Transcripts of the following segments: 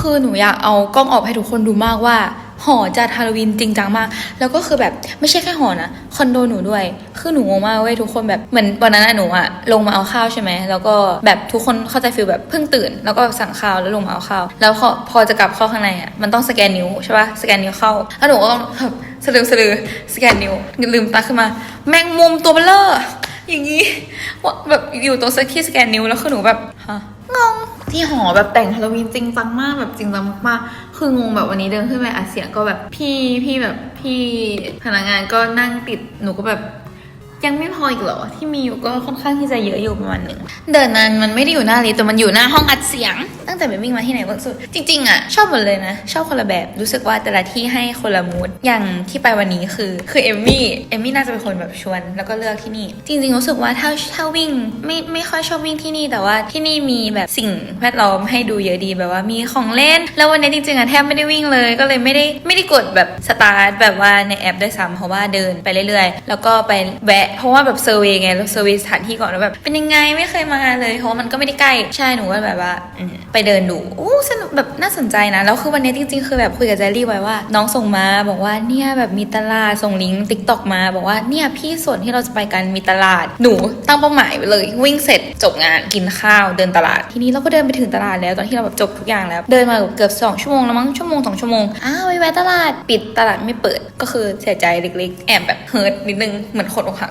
คือหนูอยากเอากล้องออกให้ทุกคนดูมากว่า หอจัดฮาโลวีนจริงจังมาก แล้วก็คือแบบไม่ใช่แค่หอนะ คอนโดหนูด้วย คือหนูงงมากเว้ยทุกคนแบบเหมือนวันนั้นอะหนูอะลงมาเอาข้าวใช่ไหม แล้วก็แบบทุกคนเข้าใจฟิลแบบเพิ่งตื่น แล้วก็สั่งข้าวแล้วลงมาเอาข้าว แล้วพอพอจะกลับเข้าข้างในอะมันต้องสแกนนิ้วใช่ปะสแกนนิ้วเข้า แล้วหนูก็ต้องแบบสลืมสลือสแกนนิ้วลืมตาขึ้นมา แมงมุมตัวเบลเลอร์อย่างนี้ว่าแบบอยู่ตรงสที่สแกนนิ้วแล้วคือหนูแบบฮะงง ที่หอแบบแต่งฮาโลวีนจริงจังมากแบบจริงจังมากๆ คืองงแบบวันนี้เดินขึ้นไปอัดเสียงก็แบบพี่พี่แบบพี่พนักงานก็นั่งติดหนูก็แบบ ยังไม่พออีกเหรอ ที่มีอยู่ก็ค่อนข้างที่จะเยอะอยู่ประมาณหนึ่งเดินนั้นมันไม่ได้อยู่หน้าลิฟต์แต่มันอยู่หน้าห้องอัดเสียง ตั้งแต่ไปวิ่งมาที่ไหนเวิร์กสุด จริง ๆ อะ ชอบหมดเลยนะ ชอบคนละแบบรู้สึกว่าแต่ละที่ให้คนละมูดอย่างที่ไปวันนี้คือ คือเอมมี่เอมมี่น่าจะเป็นคนแบบชวน แล้วก็เลือกที่นี่ จริง ๆ รู้สึกว่าถ้าถ้าวิ่งไม่ไม่ค่อยชอบวิ่งที่นี่ แต่ว่าที่นี่มีแบบสิ่งแวดล้อมให้ดูเยอะดีแบบว่ามีของเล่น แล้ววันนี้จริงๆอะแทบไม่ได้วิ่งเลย ก็เลยไม่ได้ไม่ได้กดแบบสตาร์ทแบบว่าในแอปด้วยซ้ำเพราะว่าเดินไปเรื่อยๆ แล้วก็ไปแวะเพราะว่าแบบเซอร์เวยไงแล้วเซอร์เวยสถานที่ก่อนแล้วแบบเป็นยังไงไม่เคยมาเลยเพราะมันก็ไม่ได้ใกล้ใช่หนูก็แบบว่าไปเดินดูโอ้สนุกแบบน่าสนใจนะแล้วคือวันนี้จริง ๆ คือแบบคุยกับแจรี่ไว้ว่า น้องส่งมาบอกว่าเนี่ยแบบมีตลาดส่งลิงก์ติ๊กต็อกมาบอกว่าเนี่ยพี่ส่วนที่เราจะไปกันมีตลาดหนูตั้งเป้าหมายไว้เลย วิ่งเสร็จจบงานกินข้าวเดินตลาด ทีนี้เราก็เดินไปถึงตลาดแล้วตอนที่เราแบบจบทุกอย่างแล้ว เดินมาเกือบสองชั่วโมงแล้วมั้งชั่วโมงสองชั่วโมงอ้าวไปแวะตลาดปิดตลาดไม่เปิดก็คือเสียใจเล็กๆ แอบแบบเฮิร์ตนิดนึงเหมือนคนอกหัก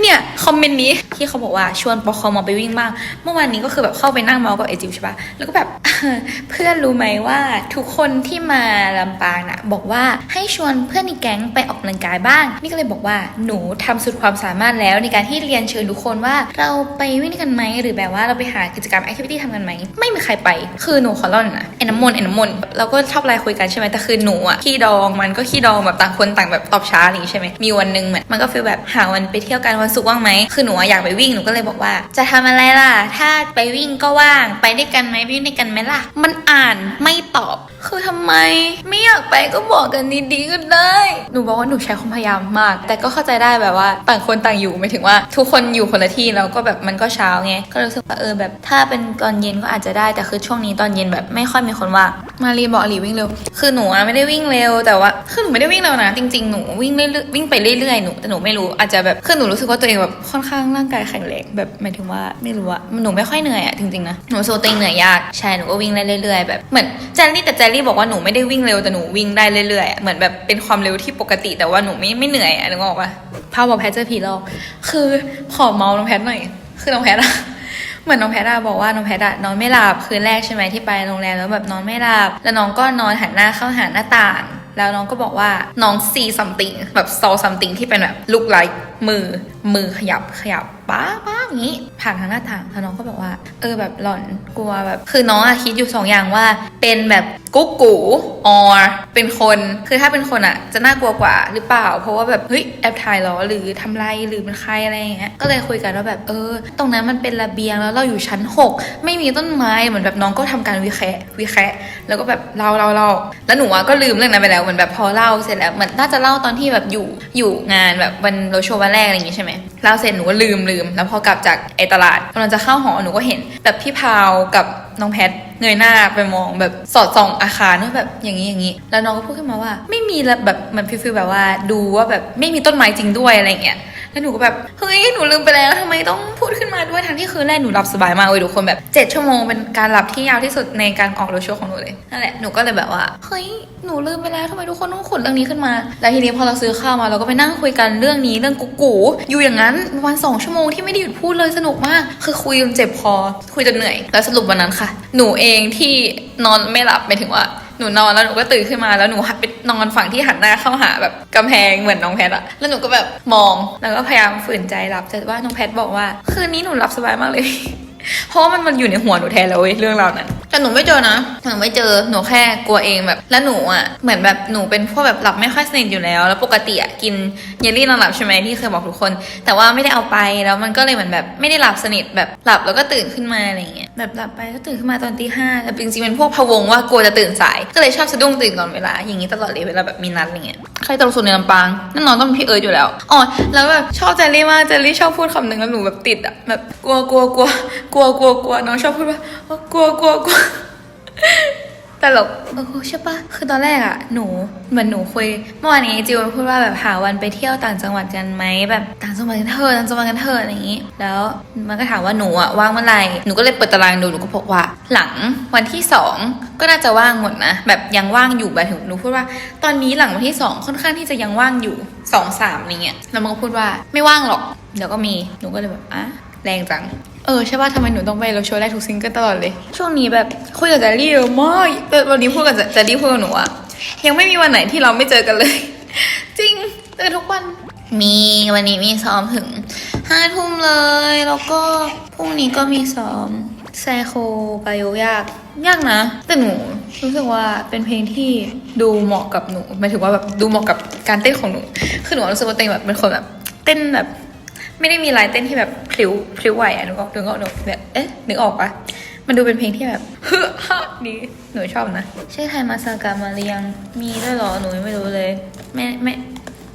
เนี่ยคอมเมนต์นี้ที่เขาบอกว่าชวนปอคมไปวิ่งบ้างเมื่อวานนี้ก็คือแบบเข้าไปนั่งเมาส์กับไอจิวใช่ปะแล้วก็แบบเพื่อนรู้ไหมว่าทุกคนที่มาลำปางนะบอกว่าให้ชวนเพื่อนในแก๊งไปออกกำลังกายบ้าง นี่ก็เลยบอกว่าหนูทำสุดความสามารถแล้วในการที่เรียนเชิญทุกคนว่าเราไปวิ่งด้วยกันไหมหรือแบบว่าเราไปหากิจกรรมแอคทิวิตี้ทำกันไหมไม่มีใครไป คือหนูขอเล่าหน่อยนะไอ้น้ำมนต์ไอ้น้ำมนต์เราก็ชอบไลน์คุยกันใช่ไหมแต่คือหนูอะขี้ดองมันก็ขี้ดองแบบต่างคนต่างแบบตอบช้าอะไรอย่างงี้ใช่ไหมมีวันหนึ่งมันก็ฟีลแบบหาวันไปเที่ยวกันวันศุกร์ว่างไหมคือหนูอยากไปวิ่งหนูก็เลยบอกว่า จะทำอะไรล่ะ ถ้าไปวิ่งก็ว่าง ไปด้วยกันไหมวิ่งด้วยกันไหมล่ะ มันอ่านไม่ตอบ คือทำไม ไม่อยากไปก็บอกกันดีๆก็ได้ หนูบอกว่าหนูใช้ความพยายามมาก แต่ก็เข้าใจได้แบบว่าต่างคนต่างอยู่หมายถึงว่า ทุกคนอยู่คนละที่แล้วก็แบบมันก็เช้าไงก็รู้สึกว่าเออแบบถ้าเป็นตอนเย็นก็อาจจะได้แต่คือช่วงนี้ตอนเย็นแบบไม่ค่อยมีคนว่างมารีบอกรีวิ่งเร็ว คือหนูอะไม่ได้วิ่งเร็ว แต่ว่า คือหนูไม่ได้วิ่งเร็วนะ จริง ๆ หนูวิ่งเรื่อยๆวิ่งไปเรื่อยๆ หนูแต่หนูไม่รู้ อาจจะแบบ คือหนูรู้สึกว่าตัวเองแบบค่อนข้างร่างกายแข็งแรง แบบหมายถึงว่าไม่รู้อะหนูไม่ค่อยเหนื่อยอะจริงๆนะ หนูโซตัวเองเหนื่อยยาก ใช่ หนูก็วิ่งได้เรื่อยๆ แบบ เหมือนแจลลี่แต่แจลลี่บอกว่าหนูไม่ได้วิ่งเร็ว แต่หนูวิ่งได้เรื่อยๆอะเหมือนแบบเป็นความเร็วที่ปกติ แต่ว่าหนูไม่ไม่เหนื่อยอะนึกออกปะพาบอกแพทเจอผีหลอกคือขอเมาส์น้องแพทหน่อย คือน้องแพทอะ เหมือนน้องแพทอะบอกว่าน้องแพทอะนอนไม่หลับคืนแรกใช่ไหมที่ไปโรงแรมแล้วแบบนอนไม่หลับแล้วน้องก็นอนหันหน้าเข้าหาหน้าต่าง แล้วน้องก็บอกว่าน้องซีซัมติงแบบซอซัมติงที่เป็นแบบลุกไลค์มือมือขยับขยับป้าป้าอย่างนี้ผ่านทางหน้าต่างแล้วน้องก็บอกว่า เออแบบหล่อนกลัวแบบ คือน้องอะคิดอยู่สองอย่างว่า เป็นแบบกุ๊กกูออเป็นคนคือถ้าเป็นคนอะจะน่ากลัวกว่าหรือเปล่า เพราะว่าแบบเฮ้ยแอบถ่ายหรอหรือทำไรหรือเป็นใครอะไรอย่างเงี้ยก็เลยคุยกันว่าแบบเออ ตรงนั้นมันเป็นระเบียงแล้วเราอยู่ชั้น 6 ไม่มีต้นไม้เหมือนแบบน้องก็ทำการวิเคะวิเคะแล้วก็แบบเล่าเล่าเล่าแล้วหนูอะก็ลืมเรื่องนั้นไปแล้วเหมือนแบบพอเล่าเสร็จแล้วเหมือนน่าจะเล่าตอนที่แบบอยู่อยู่งานแบบวันโรโชว์วันแรกอะไรอย่างงี้ใช่ไหมเล่าเสร็จหนูก็ลืมเลืม แล้วพอกลับจากไอ้ตลาดกำลังจะเข้าหอหนูก็เห็น แบบพี่พาวกับน้องแพทเงยหน้าไปมองแบบสอดส่องอาคารว่าแบบอย่างนี้อย่างนี้ แล้วน้องก็พูดขึ้นมาว่า ไม่มีละแบบเหมือนฟิลแบบว่าดูว่าแบบไม่มีต้นไม้จริงด้วยอะไรเงี้ย แล้วหนูก็แบบเฮ้ยหนูลืมไปแล้วทำไมต้องพูดขึ้นมาด้วยทั้งที่คืนแรกหนูหลับสบายมากเลยทุกคนแบบเจ็ดชั่วโมงเป็นการหลับที่ยาวที่สุดในการออกโรถโชว์ของหนูเลยนั่นแหละหนูก็เลยแบบว่าเฮ้ยหนูลืมไปแล้วทำไมทุกคนต้องขุดเรื่องนี้ขึ้นมา แล้วทีนี้พอเราซื้อข้าวมาเราก็ไปนั่งคุยกันเรื่องนี้เรื่องกุ๊กกูอยู่อย่างนั้นวันสองชั่วโมงที่ไม่ได้หยุดพูดเลยสนุกมาก คือคุยจนเจ็บคอคุยจนเหนื่อย แล้วสรุปวันนั้นค่ะ หนูเองที่นอนไม่หลับหมายถึงว่า นูนอนแล้วหนูก็ตื่นขึ้นมาแล้วหนูหันไปนอนฝั่งที่หันหน้าเข้าหาแบบกำแพงเหมือนน้องแพทอะแล้วหนูก็แบบมองแล้วก็พยายามฝืนใจหลับแต่ว่าน้องแพทบอกว่า คืนนี้หนูหลับสบายมากเลย เพราะมันมันอยู่ในหัวหนูแทนแล้วเว้ยเรื่องราวนั้น แต่หนูไม่เจอนะ หนูไม่เจอ หนูแค่กลัวเองแบบ แล้วหนูอะ เหมือนแบบหนูเป็นพวกแบบหลับไม่ค่อยสนิทอยู่แล้ว แล้วปกติอะกินเยลลี่นอนหลับใช่ไหมที่เคยบอกทุกคน แต่ว่าไม่ได้เอาไป แล้วมันก็เลยเหมือนแบบไม่ได้หลับสนิทแบบหลับแล้วก็ตื่นขึ้นมาอะไรเงี้ย แบบหลับไปก็ตื่นขึ้นมาตอนตีห้าแต่จริงๆเป็นพวกพะวงว่ากลัวจะตื่นสาย ก็เลยชอบสะดุ้งตื่นก่อนเวลา อย่างนี้ตลอดเลยเวลาแบบมีนัดอะไรเงี้ย ใครตลกสุดในลำปางแน่นอนต้องเป็นพี่เอิร์ธอยู่แล้ว อ๋อ แล้วแบบชอบเจลลี่มากเจลลี่ชอบพูดคำหนึ่งแล้วหนูแบบติดอะแบบกลัวกลัวกลัวกลัวกลัวกลัวน้องชอบพูดว่ากลัวกลัวกลัวตลกเออใช่ปะคือตอนแรกอะหนูเหมือนหนูคุยเมื่อวานนี้จิวมันพูดว่าแบบหาวันไปเที่ยวต่างจังหวัดกันไหมแบบต่างจังหวัดกันเถอะต่างจังหวัดกันเถอะอะไรอย่างงี้ แล้วมันก็ถามว่าหนูอะว่างเมื่อไหร่หนูก็เลยเปิดตารางดูหนูก็พบว่า หลังวันที่สองก็น่าจะว่างหมดนะแบบยังว่างอยู่แบบถึงหนูพูดว่า ตอนนี้หลังวันที่สองค่อนข้างที่จะยังว่างอยู่สองสามอะไรเงี้ยแล้วมันก็พูดว่าไม่ว่างหรอกเดี๋ยวก็มีหนูก็เลยแบบอะแรงจัง เออใช่ป่ะทำไมหนูต้องไปเราโชว์ได้ทุกซิงเกิลตลอดเลย ช่วงนี้แบบคุยกับแจรี่เยอะมากแต่วันนี้พูดกับแจรี่พูดกับหนูอะยังไม่มีวันไหนที่เราไม่เจอกันเลย จริงเจอทุกวันมีวันนี้มีซ้อมถึงห้าทุ่มเลย แล้วก็พรุ่งนี้ก็มีซ้อมไซโคไบโอยาก ยากนะ แต่หนูรู้สึกว่าเป็นเพลงที่ดูเหมาะกับหนูหมายถึงว่าแบบดูเหมาะกับการเต้นของหนู คือหนูรู้สึกว่าตัวเองแบบเป็นคนแบบเต้นแบบ ไม่ได้มีลายเต้นที่แบบพลิ้วพลิ้วไหวอะนึกออกนึกออกหนูแบบเอ๊ะนึกออกปะมันดูเป็นเพลงที่แบบฮึฮะดีหนูชอบนะใช่ไทยมาซากามาหรือยังมีด้วยเหรอหนูยังไม่รู้เลยไม่ไม่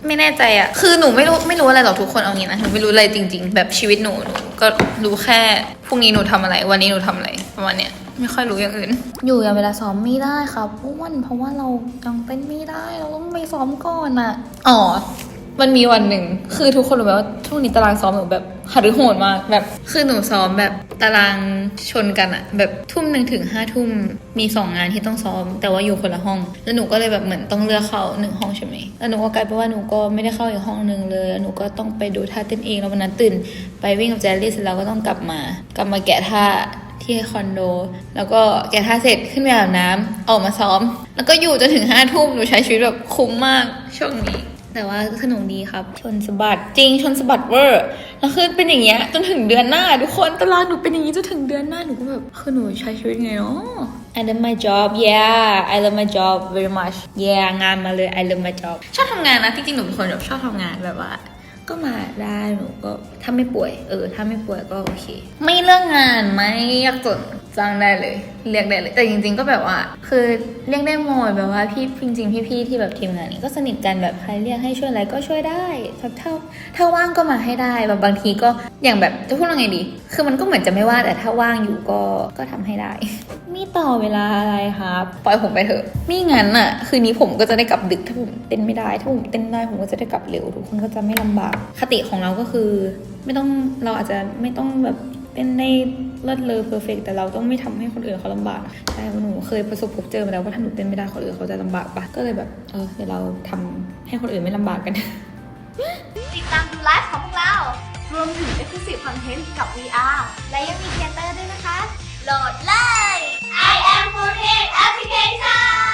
ไม่แน่ใจอะคือหนูไม่รู้ไม่รู้อะไรหรอกทุกคนเอางี้นะ หนูไม่รู้อะไรจริง ๆ แบบชีวิตหนูหนูก็รู้แค่พรุ่งนี้หนูทำอะไร วันนี้หนูทำอะไรประมาณเนี้ยไม่ค่อยรู้อย่างอื่น อยู่อย่างเวลาซ้อมไม่ได้ครับอ้วนเพราะว่าเรายังเต้นไม่ได้ เราต้องไปซ้อมก่อนอะอ๋อ มันมีวันหนึ่งคือทุกคนรู้ไหมว่าช่วงนี้ตารางซ้อมหนูแบบหัดโหดมากแบบคือหนูซ้อมแบบตารางชนกันอะแบบทุ่มหนึ่งถึงห้าทุ่มมีสองงานที่ต้องซ้อม แต่ว่าอยู่คนละห้อง แล้วหนูก็เลยแบบเหมือนต้องเลือกเข้าหนึ่งห้องใช่ไหมแล้วหนูก็กลายเป็นว่าหนูก็ไม่ได้เข้าอีกห้องหนึ่งเลยแล้วหนูก็ต้องไปดูท่าเต้นเองแล้ววันนั้นตื่น ไปวิ่งกับแจลลี่เสร็จแล้วก็ต้องกลับมา กลับมาแกะท่าที่คอนโด แล้วก็แกะท่าเสร็จขึ้นไปอาบน้ำออกมาซ้อม แล้วก็อยู่จนถึงห้าทุ่มหนูใช้ชีวิตแบบคุ้มมากช่วงนี้ แต่ว่าสนุกดีครับ ชนสบัดจริงชนสบัดเวอร์แล้วคือเป็นอย่างเงี้ยจนถึงเดือนหน้า ทุกคนตารางหนูเป็นอย่างงี้จนถึงเดือนหน้าหนูก็แบบคือหนูใช้ชีวิตไงเนาะ I love my job yeah I love my job very much yeah งานมาเลย I love my job ชอบทำงานนะจริงๆหนูเป็นคนแบบชอบทำงานแบบว่า ก็มาได้หนูก็ถ้าไม่ป่วย เออ ถ้าไม่ป่วยก็โอเค ไม่เรื่องงานไม่ยากจนจ้างได้เลย เรียกได้เลย แต่จริงๆก็แบบว่า คือเรียกได้หมดแบบว่าพี่จริงๆพี่ๆที่แบบทีมงานนี้ก็สนิทกันแบบใครเรียกให้ช่วยอะไรก็ช่วยได้ถ้าถ้าถ้าว่างก็มาให้ได้แบบบางทีก็อย่างแบบจะพูดว่าไงดี คือมันก็เหมือนจะไม่ว่าแต่ถ้าว่างอยู่ก็ก็ทำให้ได้มีต่อเวลาอะไรครับปล่อยผมไปเถอะม่งั้นอะคืนนี้ผมก็จะได้กลับดึกถ้าผมเต้นไม่ได้ ถ้าผมเต้นได้ผมก็จะได้กลับเร็วทุกคนก็จะไม่ลำบากคติของเราก็คือ ไม่ต้องเราอาจจะไม่ต้องแบบเต้นได้เลิศเลอเพอร์เฟกแต่เราต้องไม่ทำให้คนอื่นเขาลำบากใช่เพราะหนูเคยประสบพบเจอมาแล้วว่าถ้าหนูเต้นไม่ได้คนอื่นเขาจะลำบากปะก็เลยแบบเออเดี๋ยวเราทำให้คนอื่นไม่ลำบากกัน ติดตามดูไลฟ์ของพวกเรา รวมถึง Exclusive Content กับ VR และยังมีเทเตอร์ด้วยนะคะ โหลดเลย I am 4 Application